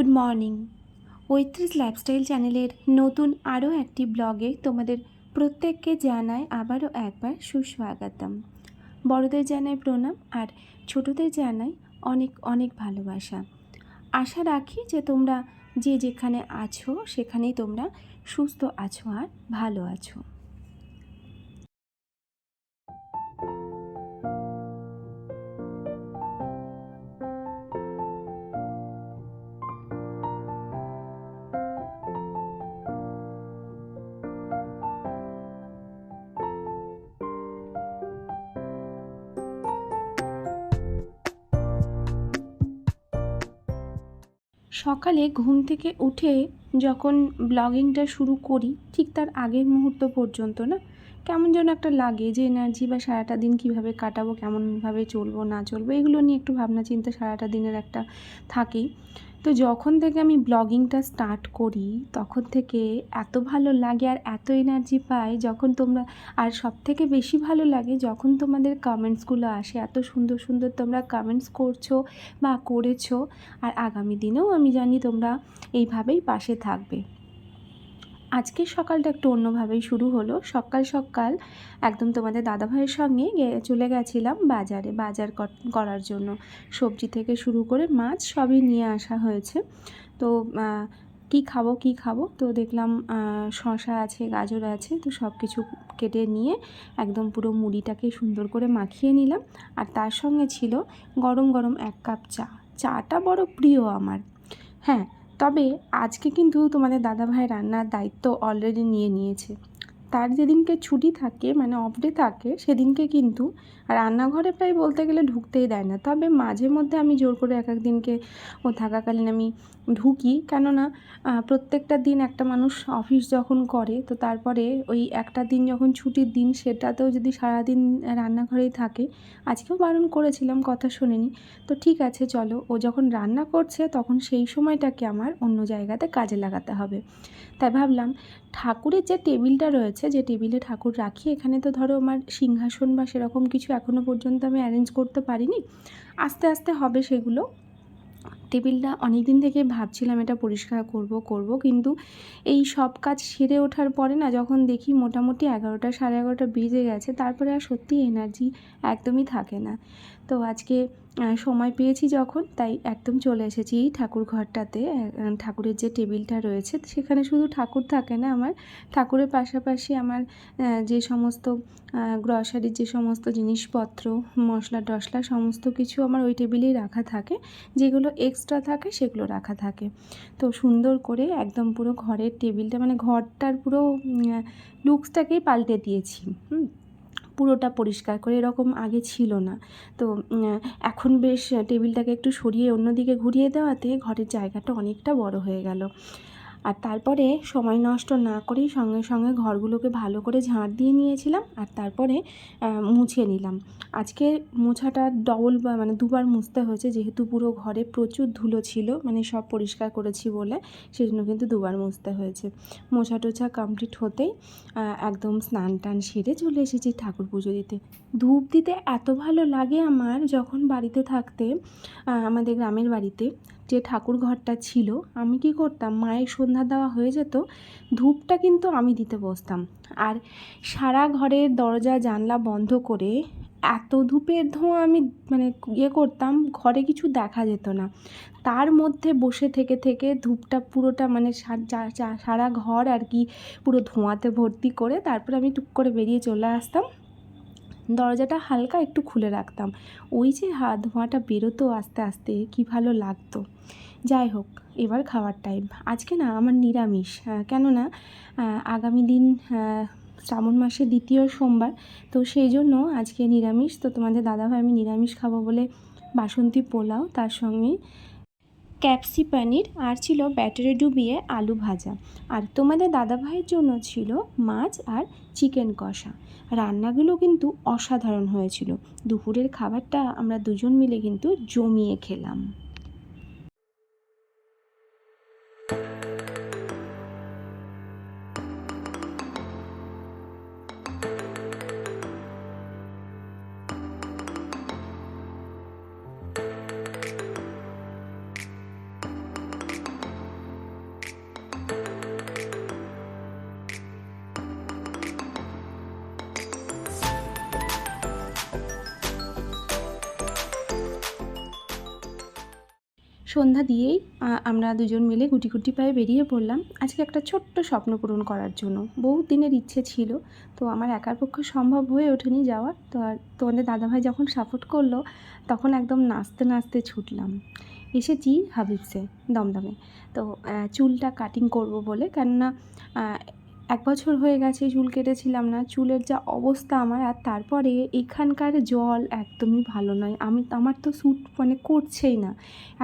Good morning. ঐত্রিশ lifestyle চ্যানেলের নতুন আরও একটি ব্লগে তোমাদের প্রত্যেককে জানায় আবারও একবার সুস্বাগতম। বড়দের জানাই প্রণাম আর ছোটদের জানাই অনেক অনেক ভালোবাসা। আশা রাখি যে তোমরা যে যেখানে আছো সেখানেই তোমরা সুস্থ আছো আর ভালো আছো। সকালে ঘুম থেকে উঠে যখন ব্লগিংটা শুরু করি ঠিক তার আগের মুহূর্ত পর্যন্ত না? কেমন যেন একটা লাগে যে এনার্জি বা সারাটা দিন কীভাবে কাটাবো, কেমনভাবে চলবো, না চলবো, এগুলো নিয়ে একটু ভাবনা চিন্তা সারাটা দিনের একটা থাকেই। তো যখন থেকে আমি ব্লগিংটা স্টার্ট করি, তখন থেকে এত ভালো লাগে আর এত এনার্জি পাই যখন তোমরা, আর সব থেকে বেশি ভালো লাগে যখন তোমাদের কমেন্টসগুলো আসে, এত সুন্দর সুন্দর তোমরা কমেন্টস করছ বা করেছ, আর আগামী দিনেও আমি জানি তোমরা এইভাবেই পাশে থাকবে। আজকের সকালটা একটু অন্যভাবেই শুরু হলো। সকাল সকাল একদম তোমাদের দাদাভাইয়ের সঙ্গে চলে গেছিলাম বাজারে, বাজার কর- করার জন্য। সবজি থেকে শুরু করে মাছ সবই নিয়ে আসা হয়েছে। তো কী খাব কী খাব? তো দেখলাম শসা আছে, গাজর আছে, তো সব কিছু কেটে নিয়ে একদম পুরো মুড়িটাকে সুন্দর করে মাখিয়ে নিলাম। আর তার সঙ্গে ছিল গরম গরম এক কাপ চা। চাটা বড় প্রিয় আমার। হ্যাঁ তবে আজকে কিন্তু তোমাদের দাদাভাই রান্নার দায়িত্ব অলরেডি নিয়ে নিয়েছে। তার যেদিনকে ছুটি থাকে মানে অফ ডে থাকে, সেদিনকে কিন্তু রান্নাঘরে প্রায় বলতে গেলে ঢুকতেই দেয় না। তবে মাঝে মধ্যে আমি জোর করে এক এক দিনকে ও থাকাকালীন আমি ঢুকি। কেননা প্রত্যেকটা দিন একটা মানুষ অফিস যখন করে, তো তারপরে ওই একটা দিন যখন ছুটির দিন, সেটাতেও যদি সারাদিন রান্নাঘরেই থাকে, আজকেও বারণ করেছিলাম, কথা শোনেনি। তো ঠিক আছে, চলো। ও যখন রান্না করছে, তখন সেই সময়টাকে আমার অন্য জায়গাতে কাজে লাগাতে হবে। তাই ভাবলাম, ঠাকুরের যে টেবিলটা রয়েছে যে টেবিলে ঠাকুর রাখি, এখানে তো ধরো আমার সিংহাসন বা সেরকম কিছু এখনও পর্যন্ত আমি অ্যারেঞ্জ করতে পারিনি। আস্তে আস্তে হবে সেগুলো। টেবিলটা অনেক দিন থেকে ভাবছিলাম এটা পরিষ্কার করব করব, কিন্তু এই সব কাজ সেরে ওঠার পরে না যখন দেখি মোটামুটি এগারোটা সাড়ে এগারোটা বেজে গেছে, তারপরে আর সত্যি এনার্জি একদমই থাকে না। তো আজকে সময় পেয়েছি যখন, তাই একদম চলে এসেছি ঠাকুর ঘরটাতে ঠাকুরের যে টেবিলটা রয়েছে। সেখানে শুধু ঠাকুর থাকে না আমার, ঠাকুরের পাশাপাশি আমার যে সমস্ত গ্রসারির যে সমস্ত জিনিসপত্র, মশলা টশলা, সমস্ত কিছু আমার ওই টেবিলেই রাখা থাকে। যেগুলো এক্সট্রা থাকে, সেগুলো রাখা থাকে। তো সুন্দর করে একদম পুরো ঘরের টেবিলটা মানে ঘরটার পুরো লুকসটাকেই পাল্টে দিয়েছি। হুম? পুরোটা পরিষ্কার করে এরকম আগে ছিল না। তো এখন বেশ টেবিলটাকে একটু সরিয়ে অন্যদিকে ঘুরিয়ে দেওয়াতে ঘরের জায়গাটা অনেকটা বড় হয়ে গেল। আর তারপরে সময় নষ্ট না করেই সঙ্গে সঙ্গে ঘরগুলোকে ভালো করে ঝাঁট দিয়ে নিয়েছিলাম আর তারপরে মুছে নিলাম। আজকে মোছাটা ডবল মানে দুবার মুছতে হয়েছে, যেহেতু পুরো ঘরে প্রচুর ধুলো ছিল মানে সব পরিষ্কার করেছি বলে সেই জন্য কিন্তু দুবার মুছতে হয়েছে। মোছা টোছা কমপ্লিট হতেই একদম স্নান টান সেরে চলে এসেছি ঠাকুর পুজো দিতে। ধূপ দিতে এত ভালো লাগে আমার যখন বাড়িতে থাকতে আমাদের গ্রামের বাড়িতে যে ঠাকুর ঘরটা ছিল, আমি কি করতাম? মায়ের সন্ধ্যা দেওয়া হয়ে যেত, ধূপটা কিন্তু আমি দিতে বসতাম। আর সারা ঘরের দরজা, জানলা বন্ধ করে এত ধূপের ধোঁয়া আমি মানে ইয়ে করতাম, ঘরে কিছু দেখা যেত না। তার মধ্যে বসে থেকে থেকে ধূপটা পুরোটা মানে সারা ঘর আর কি পুরো ধোঁয়াতে ভর্তি করে তারপরে আমি টুক করে বেরিয়ে চলে আসতাম। দরজাটা হালকা একটু খুলে রাখতাম। ওই যে হাত ধোঁয়াটা বেরোতো আস্তে আস্তে, কী ভালো লাগতো। যাই হোক, এবার খাওয়ার টাইম আজকে না আমার নিরামিষ কেননা আগামী দিন শ্রাবণ মাসের দ্বিতীয় সোমবার, তো সেই জন্য আজকে নিরামিষ। তো তোমাদের দাদাভাই আমি নিরামিষ খাব বলে বাসন্তী পোলাও, তার সঙ্গে ক্যাপসি পানির আর ছিল ব্যাটারে ডুবিয়ে আলু ভাজা। আর তোমাদের দাদাভাইয়ের জন্য ছিল মাছ আর চিকেন কষা। রান্নাগুলো কিন্তু অসাধারণ হয়েছিল। দুপুরের খাবারটা আমরা দুজন মিলে কিন্তু জমিয়ে খেলাম। সন্ধ্যা দিয়েই আমরা দুজন মিলে গুটি গুটি পায়ে বেরিয়ে পড়লাম। আজকে একটা ছোট্ট স্বপ্ন পূরণ করার জন্য। বহু দিনের ইচ্ছে ছিল, তো আমার একার পক্ষে সম্ভব হয়ে ওঠেনি যাওয়ার। তো আর তোমাদের দাদাভাই যখন সাপোর্ট করল, তখন একদম নাচতে নাচতে ছুটলাম। এসেছি হাবিবসে, দমদমে। তো চুলটা কাটিং করব বলে, কেননা এক বছর হয়ে গেছে চুল কেটেছিলাম না, চুলের যা অবস্থা আমার আর তারপরে এখানকার জল একদমই ভালো নয়। আমি, আমার তো স্যুট মানে করছেই না।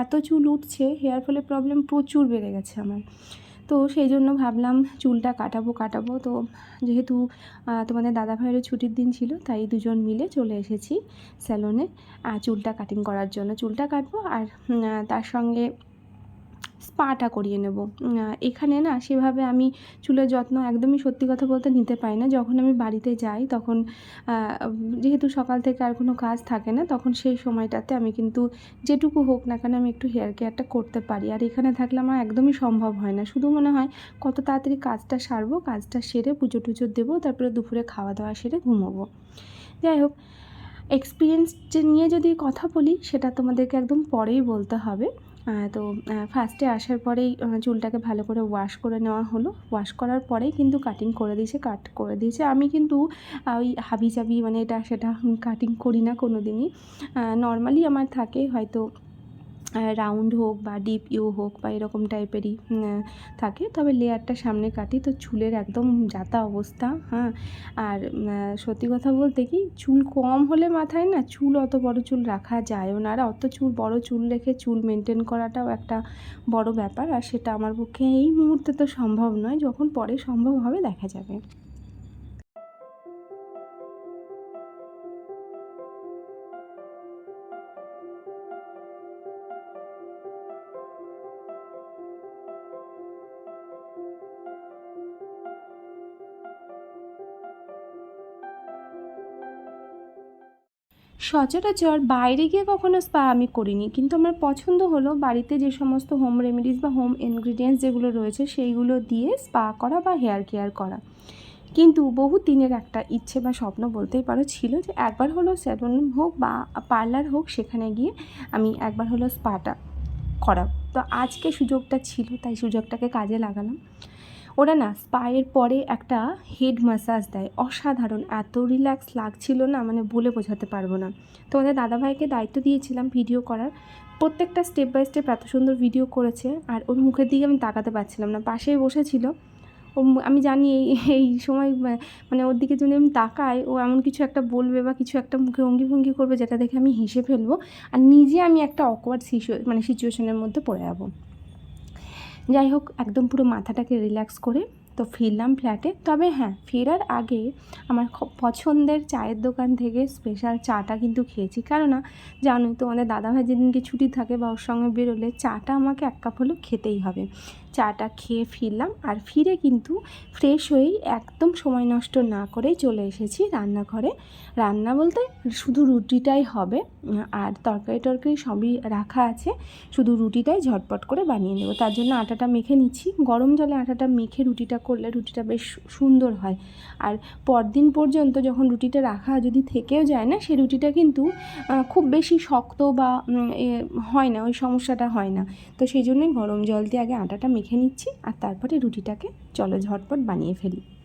এত চুল উঠছে হেয়ার ফলে প্রবলেম প্রচুর বেড়ে গেছে আমার। তো সেই জন্য ভাবলাম চুলটা কাটাবো কাটাবো। তো যেহেতু তোমাদের দাদা ভাইয়েরও ছুটির দিন ছিল, তাই দুজন মিলে চলে এসেছি স্যালনে চুলটা কাটিং করার জন্য। চুলটা কাটবো আর তার সঙ্গে স্পাটা করিয়ে নেব। এখানে না সেভাবে আমি চুলের যত্ন একদমই সত্যি কথা বলতে নিতে পারি না। যখন আমি বাড়িতে যাই তখন যেহেতু সকাল থেকে আর কোনো কাজ থাকে না, তখন সেই সময়টাতে আমি কিন্তু যেটুকু হোক না কেন আমি একটু হেয়ার কেয়ারটা করতে পারি। আর এখানে থাকলে আমার একদমই সম্ভব হয় না। শুধু মনে হয় কত তাড়াতাড়ি কাজটা সারবো, কাজটা সেরে পুজো টুজো দেবো, তারপরে দুপুরে খাওয়া দাওয়া সেরে ঘুমোবো। যাই হোক এক্সপিরিয়েন্স যে নিয়ে যদি কথা বলি সেটা তোমাদেরকে একদম পরেই বলতে হবে। তো ফার্স্টে আসার পরেই চুলটাকে ভালো করে ওয়াশ করে নেওয়া হলো। ওয়াশ করার পরেই কিন্তু কাটিং করে দিয়েছে কাট করে দিয়েছে। আমি কিন্তু ওই হাবি চাবি মানে এটা সেটা কাটিং করি না কোনো দিনই নর্মালি আমার থাকে হয়তো রাউন্ড হোক বা ডিপ ইউ হোক বা এরকম টাইপেরই থাকে। তবে লেয়ারটা সামনে কাটি তো চুলের একদম যাতা অবস্থা হ্যাঁ। আর সত্যি কথা বলতে কি, চুল কম হলে মাথায় না চুল অত বড় চুল রাখা যায়ও না। আর অত চুল, বড় চুল রেখে চুল মেনটেন করাটাও একটা বড় ব্যাপার। আর সেটা আমার পক্ষে এই মুহূর্তে তো সম্ভব নয়, যখন পরে সম্ভব হবে দেখা যাবে। সচরাচর বাইরে গিয়ে কখনো স্পা আমি করিনি। কিন্তু আমার পছন্দ হলো বাড়িতে যে সমস্ত হোম রেমেডিস বা হোম ইনগ্রিডিয়েন্টস যেগুলো রয়েছে সেইগুলো দিয়ে স্পা করা বা হেয়ার কেয়ার করা। কিন্তু বহু দিনের একটা ইচ্ছে বা স্বপ্ন বলতেই পারো ছিল যে একবার হলো স্যালন হোক বা পার্লার হোক সেখানে গিয়ে আমি একবার হলো স্পাটা করা তো আজকে সুযোগটা ছিল, তাই সুযোগটাকে কাজে লাগালাম। ওরা না স্পায়ের পরে একটা হেড ম্যাসাজ দেয়। অসাধারণ, এত রিল্যাক্স লাগছিল না মানে বলে বোঝাতে পারব না। তো তোমাদের দাদাভাইকে দায়িত্ব দিয়েছিলাম ভিডিও করার। প্রত্যেকটা স্টেপ বাই স্টেপ এত সুন্দর ভিডিও করেছে, আর ওর মুখের দিকে আমি তাকাতে পারছিলাম না। পাশেই বসেছিল। ও আমি জানি এই এই সময় মানে ওর দিকে যদি আমি তাকাই, ও এমন কিছু একটা বলবে বা কিছু একটা মুখে অঙ্গি ভঙ্গি করবে, যেটা দেখে আমি হেসে ফেলব। আর নিজে আমি একটা অকওয়ার্ড মানে সিচুয়েশনের মধ্যে পড়ে যাব। যাই হোক, একদম পুরো মাথাটাকে রিল্যাক্স করে তো ফিরলাম ফ্ল্যাটে তবে হ্যাঁ ফেরার আগে আমার খুব পছন্দের চায়ের দোকান থেকে স্পেশাল চাটা কিন্তু খেয়েছি। কেননা, জানোই তো, আমাদের দাদাভাই যেদিনকে ছুটি থাকে বা ওর সঙ্গে বেরোলে চাটা আমাকে এক কাপ হলেও খেতেই হবে। চাটা খেয়ে ফিরলাম আর ফিরে কিন্তু ফ্রেশ হয়েই একদম সময় নষ্ট না করেই চলে এসেছি রান্নাঘরে। রান্না বলতে শুধু রুটিটাই হবে, আর তরকারি টরকারি সবই রাখা আছে। শুধু রুটিটাই ঝটপট করে বানিয়ে নেব। তার জন্য আটাটা মেখে নিচ্ছি। গরম জলে আটাটা মেখে রুটিটা করলে রুটিটা বেশ সুন্দর হয়। আর পরদিন পর্যন্ত যখন রুটিটা রাখা যদি থেকেও যায় না সেই রুটিটা কিন্তু খুব বেশি শক্ত বা হয় না, ওই সমস্যাটা হয় না। তো সেই জন্যই গরম জল দিয়ে আগে আটাটা মেখে নিচ্ছি আর তারপরে রুটিটাকে চলো ঝটপট বানিয়ে ফেলি।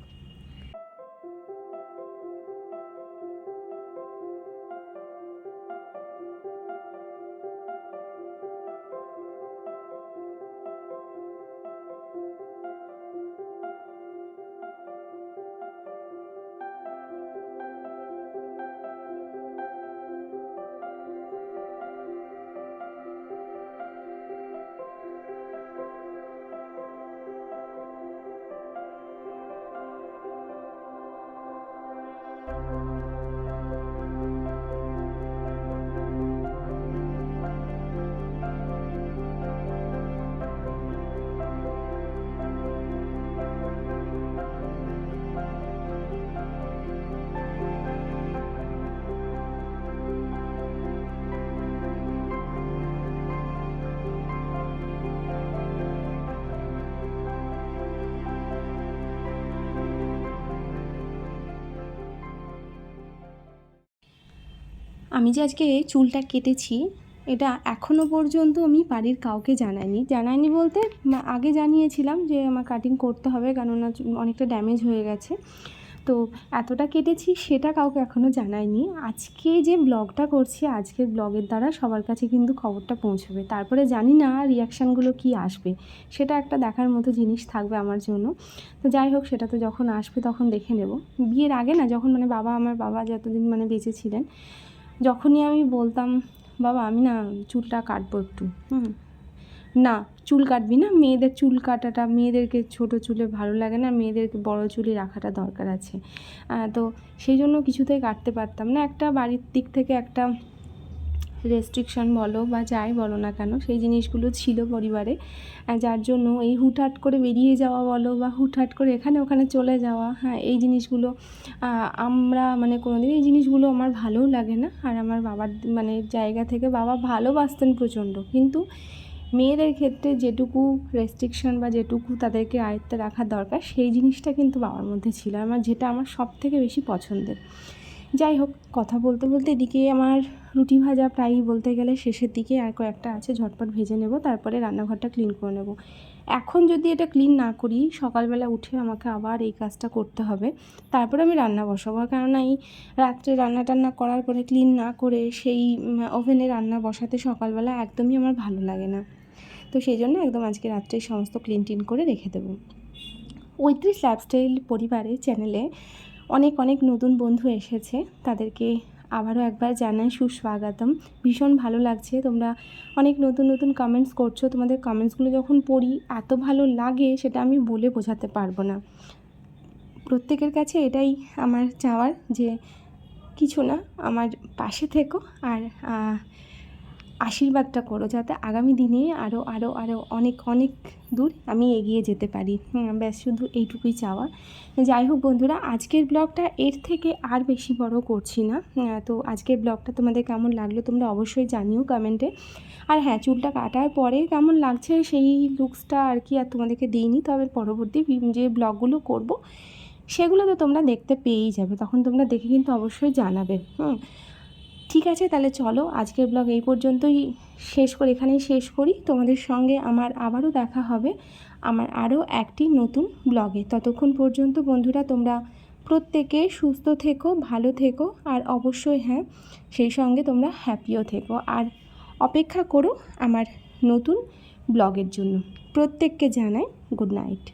আমি যে আজকে চুলটা কেটেছি, এটা এখনও পর্যন্ত আমি বাড়ির কাউকে জানাইনি। জানাইনি বলতে আগে জানিয়েছিলাম যে আমার কাটিং করতে হবে কেননা অনেকটা ড্যামেজ হয়ে গেছে। তো এতটা কেটেছি সেটা কাউকে এখনও জানাইনি। আজকে যে ব্লগটা করছি, আজকের ব্লগের দ্বারা সবার কাছে কিন্তু খবরটা পৌঁছবে। তারপরে জানি না রিয়াকশানগুলো কি আসবে, সেটা একটা দেখার মতো জিনিস থাকবে আমার জন্য। তো যাই হোক, সেটা তো যখন আসবে তখন দেখে নেব। বিয়ের আগে না, যখন মানে বাবা, আমার বাবা যতদিন মানে বেঁচে ছিলেন যখনই আমি বলতাম, বাবা, আমি না চুলটা কাটবো একটু। হুম। না, চুল কাটবি না। মেয়েদের চুল কাটাটা, মেয়েদেরকে ছোট চুলে ভালো লাগে না, মেয়েদেরকে বড় চুলই রাখাটা দরকার আছে। তো সেই জন্য কিছুতেই কাটতে পারতাম না। একটা বাড়ির দিক থেকে একটা রেস্ট্রিকশন বলো বা যাই বলো না কেন, সেই জিনিসগুলো ছিল পরিবারে। যার জন্য এই হুটহাট করে বেরিয়ে যাওয়া বলো বা হুটহাট করে এখানে ওখানে চলে যাওয়া হ্যাঁ এই জিনিসগুলো আমরা মানে কোনোদিন এই জিনিসগুলো আমার ভালোও লাগে না। আর আমার বাবার মানে জায়গা থেকে বাবা ভালোবাসতেন প্রচণ্ড। কিন্তু মেয়েদের ক্ষেত্রে যেটুকু রেস্ট্রিকশন বা যেটুকু তাদেরকে আয়ত্তে রাখা দরকার, সেই জিনিসটা কিন্তু বাবার মধ্যে ছিল। আমার যেটা আমার সব থেকে বেশি পছন্দের। যাই হোক, কথা বলতে বলতে এদিকে আমার রুটি ভাজা প্রায়ই বলতে গেলে শেষের দিকে আর কয়েকটা আছে, ঝটপট ভেজে নেব, তারপরে রান্নাঘরটা ক্লিন করে নেব। এখন যদি এটা ক্লিন না করি, সকালবেলা উঠে আমাকে আবার এই কাজটা করতে হবে। তারপরে আমি রান্না বসাবো, কেননা এই রাত্রে রান্না টান্না করার পরে ক্লিন না করে সেই ওভেনে রান্না বসাতে সকালবেলা একদমই আমার ভালো লাগে না। তো সেই জন্য একদম আজকে রাত্রে সমস্ত ক্লিন টিন করে রেখে দেবো। ঐত্রিশ লাইফস্টাইল পরিবারে চ্যানেলে অনেক অনেক নতুন বন্ধু এসেছে। তাদেরকে আবারও একবার জানাই সুস্বাগতম। ভীষণ ভালো লাগছে। তোমরা অনেক নতুন নতুন কমেন্টস করছ। তোমাদের কমেন্টসগুলো যখন পড়ি, এত ভালো লাগে সেটা আমি বলে বোঝাতে পারব না। প্রত্যেকের কাছে এটাই আমার চাওয়ার যে, কিছু না, আমার পাশে থেকো। আর আশীর্বাদটা করো যাতে আগামী দিনে আরও আরও আরও অনেক অনেক দূর আমি এগিয়ে যেতে পারি। হুম, ব্যাস শুধু এইটুকুই চাওয়া। যাই হোক বন্ধুরা আজকের ব্লগটা এর থেকে আর বেশি বড় করছি না। তো আজকের ব্লগটা তোমাদের কেমন লাগল তোমরা অবশ্যই জানিও কমেন্টে। আর হ্যাঁ চুলটা কাটার পরে কেমন লাগছে সেই লুকসটা আর কি আর তোমাদেরকে দিইনি তবে পরবর্তী যে ব্লগগুলো করব সেগুলো তো তোমরা দেখতে পেয়েই যাবে। তখন তোমরা দেখে কিন্তু অবশ্যই জানাবে। হুম ঠিক আছে, তাহলে চলো আজকের ব্লগ এই পর্যন্তই শেষ করে, এখানেই শেষ করি। তোমাদের সঙ্গে আমার আবারও দেখা হবে আমার আরও একটি নতুন ব্লগে ততক্ষণ পর্যন্ত বন্ধুরা, তোমরা প্রত্যেকে সুস্থ থেকো, ভালো থেকো, আর অবশ্যই হ্যাঁ সেই সঙ্গে তোমরা হ্যাপিও থেকো। আর অপেক্ষা করো আমার নতুন ব্লগের জন্য। প্রত্যেককে জানাই গুড নাইট